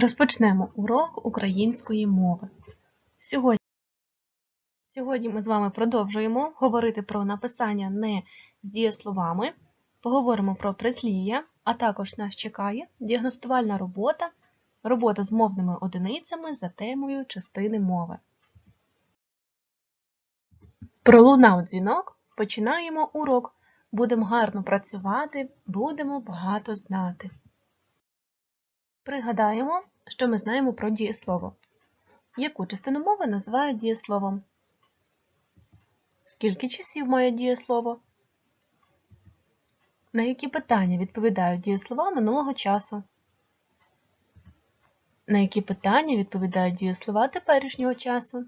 Розпочнемо урок української мови. Сьогодні, Сьогодні ми з вами продовжуємо говорити про написання не з дієсловами, поговоримо про прислів'я, а також нас чекає діагностувальна робота, робота з мовними одиницями за темою частини мови. Пролунав дзвінок, починаємо урок. Будемо гарно працювати, будемо багато знати. Пригадаємо, що ми знаємо про дієслово. Яку частину мови називають дієсловом? Скільки часів має дієслово? На які питання відповідають дієслова минулого часу? На які питання відповідають дієслова теперішнього часу?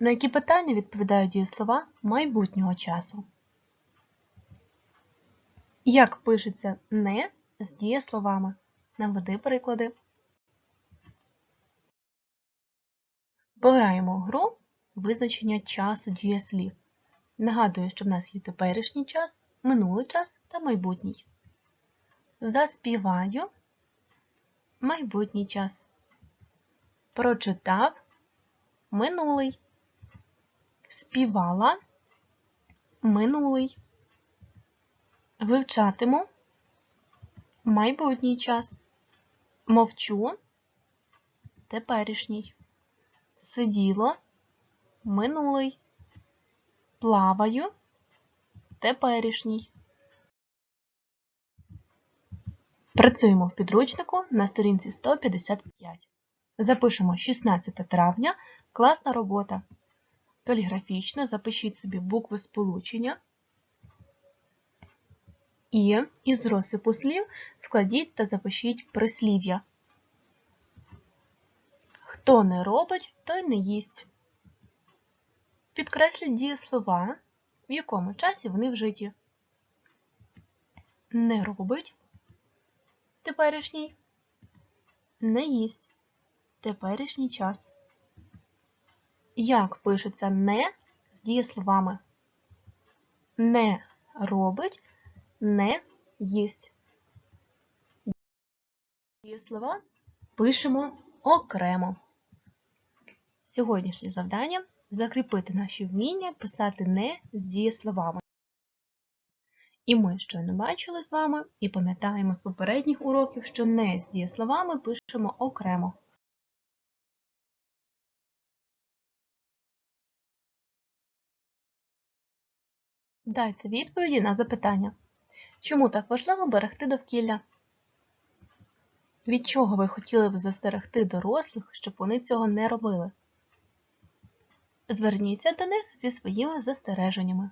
На які питання відповідають дієслова майбутнього часу? Як пишеться не з дієсловами? Наведи приклади. Пограємо гру визначення часу дієслів. Нагадую, що в нас є теперішній час, минулий час та майбутній. Заспіваю майбутній час. Прочитав минулий. Співала минулий. Вивчатиму майбутній час. Мовчу теперішній. Сиділо минулий. Плаваю теперішній. Працюємо в підручнику на сторінці 155. Запишемо 16 травня. Класна робота. Поліграфічно запишіть собі букви сполучення. І із розсипу слів складіть та запишіть прислів'я. Хто не робить, той не їсть. Підкресліть дієслова, в якому часі вони вжиті. Не робить теперішній, не їсть теперішній час. Як пишеться не з дієсловами? Не робить, не їсть. Дієслова пишемо окремо. Сьогоднішнє завдання закріпити наші вміння писати не з дієсловами. І ми щойно бачили з вами і пам'ятаємо з попередніх уроків, що не з дієсловами пишемо окремо. Дайте відповіді на запитання. Чому так важливо берегти довкілля? Від чого ви хотіли б застерегти дорослих, щоб вони цього не робили? Зверніться до них зі своїми застереженнями.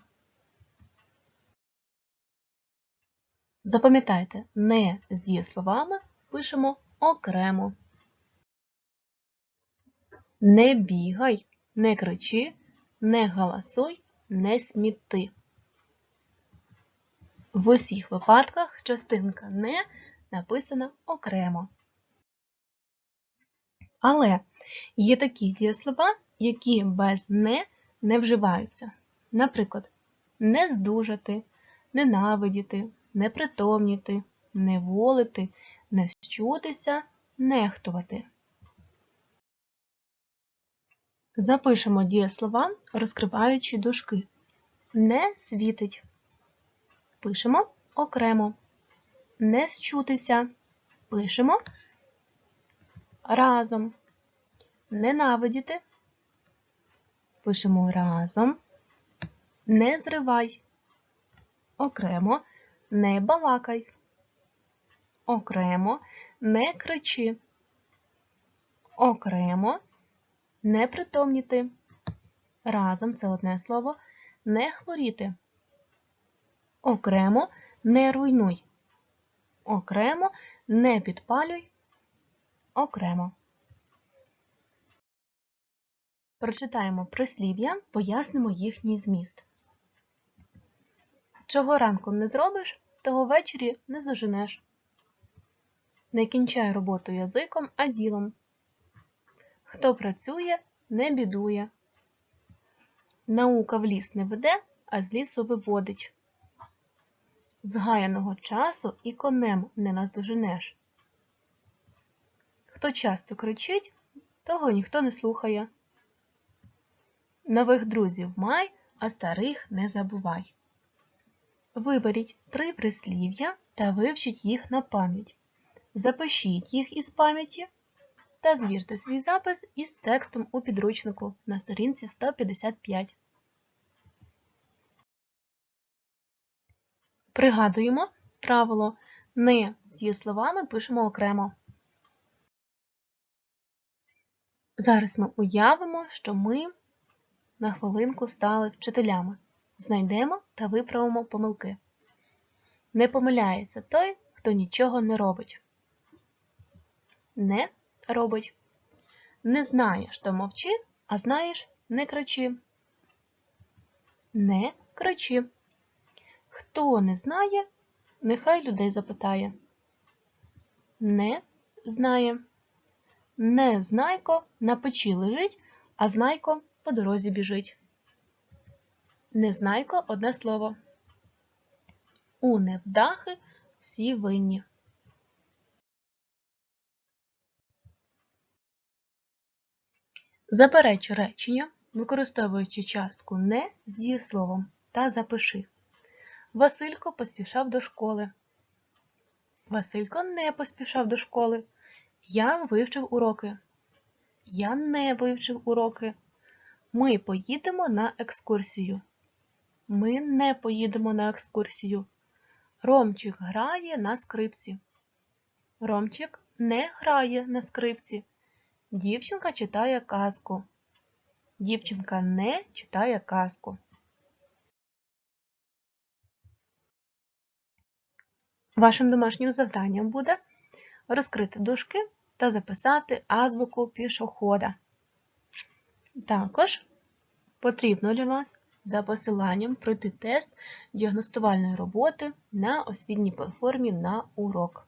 Запам'ятайте, не з дієсловами пишемо окремо. Не бігай, не кричи, не галасуй, не сміти. В усіх випадках частинка не написана окремо. Але є такі дієслова, які без не не вживаються. Наприклад, не здужати, ненавидіти, непритомніти, неволити, не щутися, нехтувати. Запишемо дієслова, розкриваючи дужки. Не світить. Пишемо окремо. Не счутися. Пишемо разом. Ненавидіти. Пишемо разом. Не зривай. Окремо. Не балакай. Окремо. Не кричи. Окремо. Не притомніти. Разом це одне слово. Не хворіти. Окремо не руйнуй. Окремо не підпалюй. Окремо. Прочитаємо прислів'я, пояснимо їхній зміст. Чого ранком не зробиш, того ввечері не заженеш. Не кінчай роботу язиком, а ділом. Хто працює, не бідує. Наука в ліс не веде, а з лісу виводить. Згаяного часу і конем не наздоженеш. Хто часто кричить, того ніхто не слухає. Нових друзів май, а старих не забувай. Виберіть три прислів'я та вивчіть їх на пам'ять. Запишіть їх із пам'яті та звірте свій запис із текстом у підручнику на сторінці 155. Пригадуємо правило не з дієсловами пишемо окремо. Зараз ми уявимо, що ми на хвилинку стали вчителями. Знайдемо та виправимо помилки. Не помиляється той, хто нічого не робить. Не робить. Не знаєш, то мовчи, а знаєш, не кричи. Не кричи. Хто не знає, нехай людей запитає. Не знає. Не знайко на печі лежить, а знайко по дорозі біжить. Незнайко одне слово. У невдахи всі винні. Запереч речення, використовуючи частку не з дієсловом та запиши. Василько поспішав до школи. Василько не поспішав до школи. Я вивчив уроки. Я не вивчив уроки. Ми поїдемо на екскурсію. Ми не поїдемо на екскурсію. Ромчик грає на скрипці. Ромчик не грає на скрипці. Дівчинка читає казку. Дівчинка не читає казку. Вашим домашнім завданням буде розкрити дужки та записати азбуку пішохода. Також потрібно для вас за посиланням пройти тест діагностувальної роботи на освітній платформі на урок.